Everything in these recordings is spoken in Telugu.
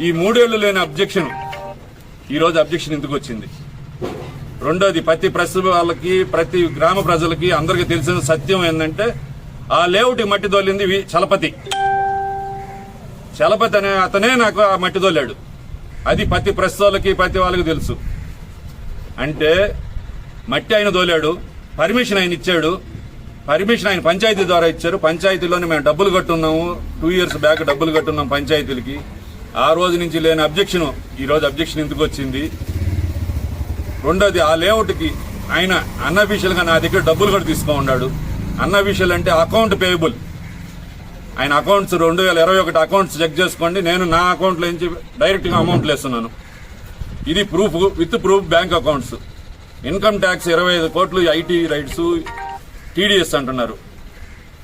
ఈ మూడేళ్ళు లేని అబ్జెక్షన్. ఈ రోజు అబ్జెక్షన్ ఎందుకు వచ్చింది? రెండోది ప్రతి ప్రెస్ వాళ్ళకి ప్రతి గ్రామ ప్రజలకి అందరికీ తెలిసిన సత్యం ఏంటంటే ఆ లేఅవుట్ మట్టి దొల్లింది వి- చలపతి. చలపతి అనే అతనే నాకు ఆ మట్టి దొల్లాడు అది ప్రతి ప్రెస్ వాళ్ళకి ప్రతి వాళ్ళకి తెలుసు. అంటే మట్టి ఆయన దోలాడు పర్మిషన్ ఆయన ఇచ్చాడు. పర్మిషన్ ఆయన పంచాయతీ ద్వారా ఇచ్చారు. పంచాయతీలోనే మేము డబ్బులు కట్టున్నాము. టూ ఇయర్స్ బ్యాక్ డబ్బులు కట్టున్నాం పంచాయతీలకి. ఆ రోజు నుంచి లేని అబ్జెక్షన్ ఈరోజు అబ్జెక్షన్ ఎందుకు వచ్చింది? రెండోది ఆ లేఅవుట్కి ఆయన అన్అఫీషియల్ నా దగ్గర డబ్బులు కూడా తీసుకో ఉన్నాడు అన్అఫీషియల్ అంటే అకౌంట్ పేయబుల్. ఆయన అకౌంట్స్ రెండు వేల ఇరవై ఒకటి అకౌంట్స్ చెక్ చేసుకోండి నేను నా అకౌంట్లో నుంచి డైరెక్ట్గా అమౌంట్లు వేస్తున్నాను ఇది proof with proof bank accounts. Income tax ఇరవై ఐదు కోట్లు ఐటీ రైట్స్ టీడీఎస్ అంటున్నారు.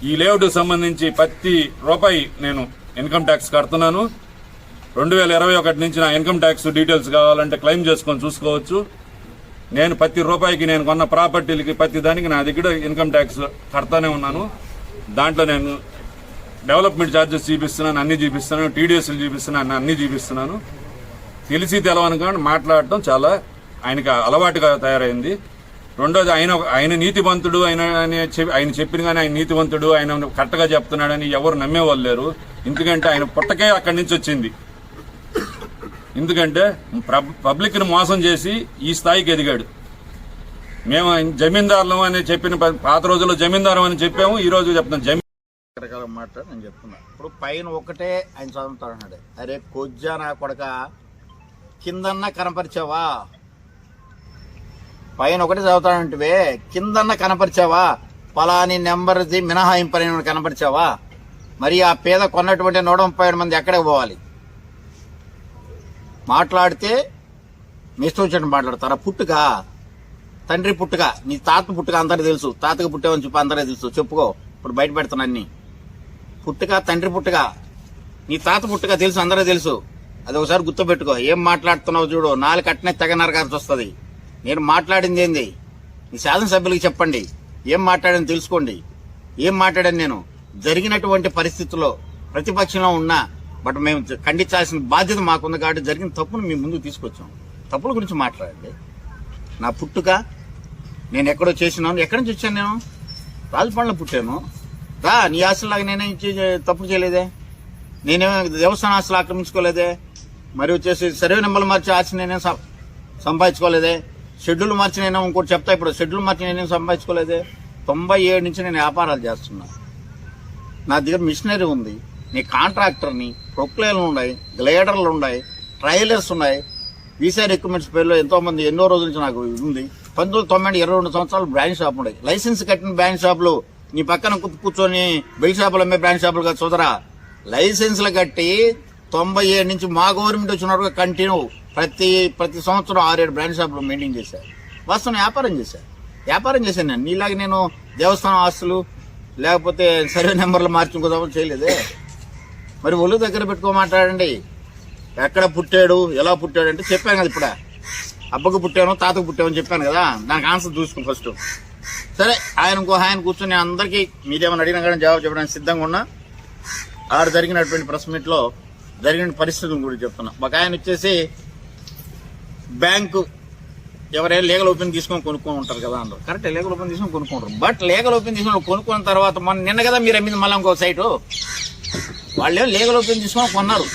ఈ లేఅవుట్కి సంబంధించి ప్రతి రూపాయి నేను ఇన్కమ్ ట్యాక్స్ కడుతున్నాను. రెండు వేల ఇరవై ఒకటి నుంచి నా ఇన్కమ్ ట్యాక్స్ డీటెయిల్స్ కావాలంటే క్లెయిమ్ చేసుకొని చూసుకోవచ్చు. నేను ప్రతి రూపాయికి నేను కొన్న ప్రాపర్టీలకి ప్రతి దానికి నా దగ్గర ఇన్కమ్ ట్యాక్స్ కడతానే ఉన్నాను. దాంట్లో నేను డెవలప్మెంట్ ఛార్జెస్ చూపిస్తున్నాను అన్ని చూపిస్తున్నాను టీడీఎస్లు చూపిస్తున్నాను అన్ని చూపిస్తున్నాను. తెలిసి తెలవని కానీ మాట్లాడటం చాలా ఆయనకి అలవాటుగా తయారైంది. రెండోది ఆయన ఆయన నీతివంతుడు ఆయన అని ఆయన చెప్పిన కానీ ఆయన నీతివంతుడు ఆయన కరెక్ట్గా చెప్తున్నాడని ఎవరు నమ్మేవాళ్ళు లేరు. ఎందుకంటే ఆయన పుట్టకే అక్కడి నుంచి వచ్చింది. ఎందుకంటే పబ్లిక్ని మోసం చేసి ఈ స్థాయికి ఎదిగాడు. మేము ఆయన జమీందారులం అని చెప్పిన పాత రోజుల్లో జమీందారం అని చెప్పాము ఈ రోజు చెప్తున్నాం. జమీ రకరకాల మాట నేను చెప్తున్నా. ఇప్పుడు పైన ఒకటే ఆయన చదువుతాడు. అన్నాడు అరే కొజ్జా నా కొడక కిందన్నా కనపరిచావా? పైన ఒకటే చదువుతాడంటే కిందన్నా కనపరిచావా? పలాని నెంబర్ది మినహాయింపని కనపరిచావా? మరి ఆ పేద కొన్నటువంటి నూట ముప్పై ఏడు మంది ఎక్కడికి పోవాలి? మాట్లాడితే మీ మాట్లాడతారా? పుట్టుక. తండ్రి పుట్టుక. నీ తాత పుట్టుక అందరూ తెలుసు. తాతకు పుట్టావని చెప్పి అందరికీ తెలుసు. చెప్పుకో. ఇప్పుడు బయట పెడతాను అన్ని. పుట్టుక తండ్రి పుట్టుక. నీ తాత పుట్టుక తెలుసు అందరికీ తెలుసు. అది ఒకసారి గుర్తుపెట్టుకో. ఏం మాట్లాడుతున్నావు చూడు. నాలుగు అట్నే తెగ నరకాల్సి వస్తుంది. నేను మాట్లాడింది ఏంది? మీ శాసనసభ్యులకి చెప్పండి. ఏం మాట్లాడాను తెలుసుకోండి. ఏం మాట్లాడాను నేను? జరిగినటువంటి పరిస్థితుల్లో ప్రతిపక్షంలో ఉన్నా బట్ మేము ఖండించాల్సిన బాధ్యత మాకుంది కాబట్టి జరిగిన తప్పును మీ ముందుకు తీసుకొచ్చాం. తప్పుల గురించి మాట్లాడండి. నా పుట్టుక నేను ఎక్కడో చేసినాను. ఎక్కడి నుంచి వచ్చాను నేను? రాజపాలెంలో పుట్టాను. రా నీ ఆశలాగా నేనే చే- తప్పు చేయలేదే? నేనేమో దేవస్థాన ఆశలు ఆక్రమించుకోలేదే? మరి వచ్చేసి సర్వే నెంబర్లు మార్చి ఆశ నేనేం సం- సంపాదించుకోలేదే? షెడ్యూల్ మార్చి నేను ఇంకోటి చెప్తా ఇప్పుడు. షెడ్యూల్ మార్చి నేనేం సంపాదించుకోలేదే? తొంభై ఏడు నుంచి నేను వ్యాపారాలు చేస్తున్నా. నా దగ్గర మిషనరీ ఉంది. నీ కాంట్రాక్టర్ని ప్రొక్లేన్లు ఉన్నాయి గ్లైడర్లు ఉన్నాయి ట్రైలర్స్ ఉన్నాయి వీసార్ ఎక్విప్మెంట్స్ పేరులో ఎంతోమంది ఎన్నో రోజుల నుంచి నాకు ఉంది. పంతొమ్మిది తొమ్మిది తొంభై ఇరవై రెండు సంవత్సరాలు బ్రాండ్ షాప్ ఉన్నాయి లైసెన్స్ కట్టిన బ్రాండ్ షాపులు నీ పక్కన కూర్చొని బెల్ షాపులు అమ్మే బ్రాండ్ షాపులు కదా సోదరా. లైసెన్స్లు కట్టి తొంభై ఏడు నుంచి మా గవర్నమెంట్ వచ్చిన వరకు కంటిన్యూ ప్రతి ప్రతి సంవత్సరం ఆరేడు బ్రాండ్ షాపులు మెయింటైన్ చేశారు వాస్తవం వ్యాపారం చేశారు వ్యాపారం చేశాను నేను. నీలాగా నేను దేవస్థానం ఆస్తులు లేకపోతే సర్వే నెంబర్లు మార్చి ఇంకో చేయలేదే. మరి ఒళ్ళు దగ్గర పెట్టుకో మాట్లాడండి. ఎక్కడ పుట్టాడు ఎలా పుట్టాడు అంటే చెప్పాను కదా ఇప్పుడు. అబ్బకు పుట్టాను తాతకు పుట్టామని చెప్పాను కదా. దానికి ఆన్సర్ చూసుకో ఫస్ట్ సరే ఆయన ఇంకో ఆయన కూర్చొని అందరికీ మీరేమైనా అడిగినా కానీ జవాబు చెప్పడానికి సిద్ధంగా ఉన్నా. ఆడ జరిగినటువంటి ప్రెస్ మీట్లో జరిగిన పరిస్థితుల గురించి చెప్తున్నా. ఒక ఆయన వచ్చేసి బ్యాంకు ఎవరైనా లీగల్ ఓపెన్ తీసుకొని కొనుక్కొని ఉంటారు కదా అందరూ కరెక్ట్ లీగల్ ఓపెన్ తీసుకొని కొనుక్కుంటారు బట్ లీగల్ ఓపెన్ తీసుకొని కొనుక్కున్న తర్వాత మన నిన్న కదా మీరు అమ్మింది మళ్ళీ ఇంకో సైటు వాళ్ళేం లీగల్ ఓపెన్ చేసుకొని కొన్నారు.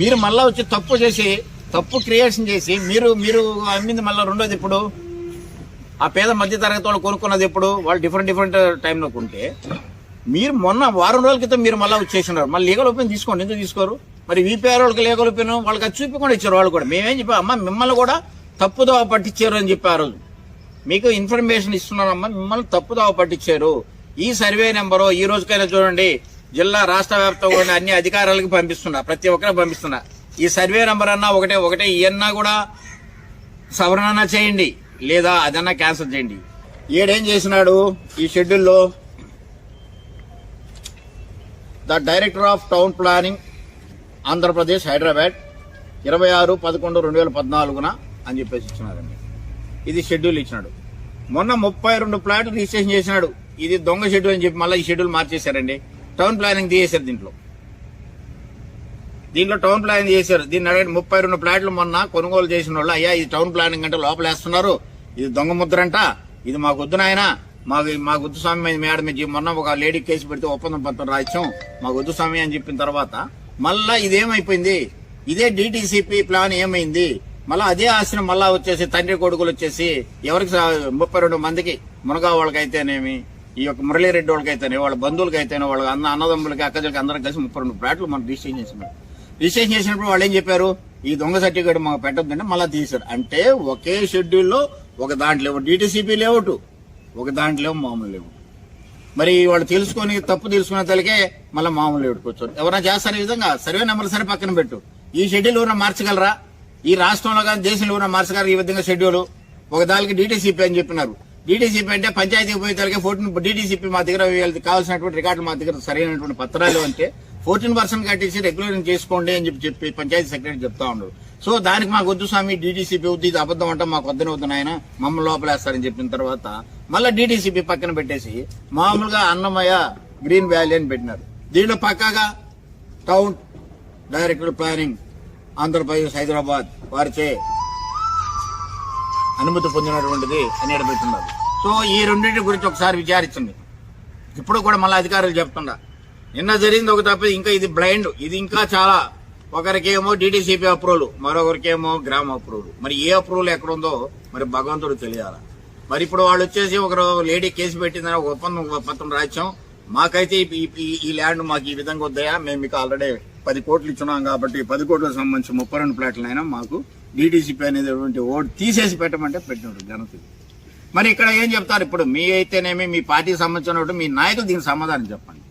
మీరు మళ్ళీ వచ్చి తప్పు చేసి తప్పు క్రియేషన్ చేసి మీరు మీరు అమ్మింది మళ్ళీ రెండోది ఇప్పుడు ఆ పేద మధ్య తరగతి వాళ్ళు కొనుక్కున్నది ఇప్పుడు వాళ్ళు డిఫరెంట్ డిఫరెంట్ టైంలో కొంటే మీరు మొన్న వారం రోజుల క్రితం మీరు మళ్ళీ వచ్చేసినారు మళ్ళీ లీగల్ ఓపెన్ తీసుకోండి. ఎందుకు తీసుకోరు? మరి వీపీఆర్ వాళ్ళకి లీగల్ ఓపెన్ వాళ్ళకి అది చూపి ఇచ్చారు వాళ్ళు కూడా. మేమేం చెప్పాం అమ్మ మిమ్మల్ని కూడా తప్పుదోవ పట్టించారు అని చెప్పారు మీకు ఇన్ఫర్మేషన్ ఇస్తున్నారమ్మా మిమ్మల్ని తప్పుదోవ పట్టించారు. ఈ సర్వే నెంబరు ఈ రోజుకైనా చూడండి. జిల్లా రాష్ట్ర వ్యాప్తంగా అన్ని అధికారులకు పంపిస్తున్నా ప్రతి ఒక్కరికి పంపిస్తున్నా. ఈ సర్వే నెంబర్ అన్నా ఒకటే ఒకటే ఇవన్నా కూడా సవరణ చేయండి లేదా అదన్నా క్యాన్సిల్ చేయండి. ఏడేం చేసినాడు ఈ షెడ్యూల్లో? The director of town planning Andhra Pradesh Hyderabad ఇరవై ఆరు పదకొండు రెండు వేల పద్నాలుగున అని చెప్పేసి ఇచ్చినారండి. ఇది షెడ్యూల్ ఇచ్చినాడు. మొన్న ముప్పై రెండు ప్లాట్లు రిజిస్ట్రేషన్ చేసినాడు. ఇది దొంగ షెడ్యూల్ అని చెప్పి మళ్ళీ ఈ షెడ్యూల్ మార్చేశారండి. టౌన్ ప్లానింగ్ తీసేశారు దీంట్లో. దీంట్లో టౌన్ ప్లానింగ్ చేశారు. దీన్ని అడగండి ముప్పై రెండు ప్లాట్లు మొన్న కొనుగోలు చేసిన వాళ్ళు అయ్యా ఇది టౌన్ ప్లానింగ్ అంటే లోపల వేస్తున్నారు ఇది దొంగ ముద్రంట. ఇది మాకు వద్దు నాయన. మాకు మా గుద్దుస్వామి మీద మేడం మీద మొన్న ఒక లేడీ కేసు పెడితే ఒప్పందం పత్రం రాయించాం. మా గుద్దుస్వామి అని చెప్పిన తర్వాత మళ్ళా ఇదేమైపోయింది? ఇదే డిటిసిపి ప్లాన్ ఏమైంది? మళ్ళా అదే ఆశ్రమం మళ్ళా వచ్చేసి తండ్రి కొడుకులు వచ్చేసి ఎవరికి ముప్పై రెండు మందికి మునగా వాళ్ళకైతేనేమి ఈ యొక్క మురళీరెడ్డి వాళ్ళకైతేనే వాళ్ళ బంధువులకైతేనే వాళ్ళ అన్న అన్నదమ్ములకి అక్కజలకి అందరం కలిసి ముప్పై రెండు ప్లాట్లు మనం రిజిస్ట్రేషన్ చేసినాం. రిజిస్ట్రేషన్ చేసినప్పుడు వాళ్ళు ఏం చెప్పారు? ఈ దొంగ సర్టిఫికేట్ మాకు పెట్టద్దంటే మళ్ళీ తీశారు. అంటే ఒకే షెడ్యూల్లో ఒక దాంట్లో డిటిసిపి లేవుటు ఒక దాంట్లో మామూలు లేవు. మరి వాళ్ళు తెలుసుకొని తప్పు తెలుసుకునే తలకే మళ్ళీ మామూలు పెట్టుకోవచ్చు ఎవరైనా చేస్తారు ఈ విధంగా? సర్వే నెంబర్ సరే పక్కన పెట్టు. ఈ షెడ్యూల్ ఎవరైనా మార్చగలరా? ఈ రాష్ట్రంలో కానీ దేశంలో ఎవరైనా మార్చగలరా ఈ విధంగా షెడ్యూల్? ఒక దానికి డీటీసీపీ అని చెప్పినారు. డీటీసీపీ అంటే పంచాయతీ పోయే తలకే ఫోర్టీన్ డీటీసీపీ మా దగ్గర కావాల్సినటువంటి రికార్డులు మా దగ్గర సరైనటువంటి పత్రాలు అంటే ఫోర్టీన్ పర్సెంట్ కట్టేసి రెగ్యులేషన్ చేసుకోండి అని చెప్పి చెప్పి పంచాయతీ సెక్రటరీ చెప్తా ఉన్నారు. సో దానికి మాకు వద్దు స్వామి డీటీసీపీ వద్దు ఇది అబద్ధం అంటే మాకు వద్దనే వద్దు నాయన మమ్మల్ని లోపలేస్తారని చెప్పిన తర్వాత మళ్ళీ డీటీసీపీ పక్కన పెట్టేసి మామూలుగా అన్నమయ్య గ్రీన్ వ్యాలీ అని పెట్టినారు. దీనిలో పక్కాగా town director planning Andhra Pradesh Hyderabad వారిచే అనుమతి పొందినటువంటిది అని ఇక్కడ సో ఈ రెండింటి గురించి ఒకసారి విచారించండి. ఇప్పుడు కూడా మళ్ళీ అధికారులు చెప్తుండ. నిన్న జరిగింది ఒక తప్ప ఇంకా ఇది బ్లైండ్ ఇది ఇంకా చాలా ఒకరికేమో డిటిసిపి అప్రూవల్ మరొకరికేమో గ్రామ అప్రూవల్. మరి ఏ అప్రూవల్ ఎక్కడ ఉందో మరి భగవంతుడు తెలియాలా. మరి ఇప్పుడు వాళ్ళు వచ్చేసి ఒకరు లేడీ కేసు పెట్టిందని ఒక ఒప్పందం ఒక పత్రం రాయించాం. మాకైతే ఈ- ఈ- ఈ ల్యాండ్ మాకు ఈ విధంగా వద్దయా? మేము మీకు ఆల్రెడీ పది కోట్లు ఇచ్చున్నాం కాబట్టి పది కోట్లకు సంబంధించి ముప్పై రెండు ప్లాట్లైనా మాకు డిటిసిపి అనేది ఓటు తీసేసి పెట్టమంటే పెట్టినట్టు జనత మరి ఇక్కడ ఏం చెప్తారు? ఇప్పుడు మీ అయితేనేమి మీ పార్టీకి సంబంధించిన మీ నాయకులు దీనికి సమాధానం చెప్పండి.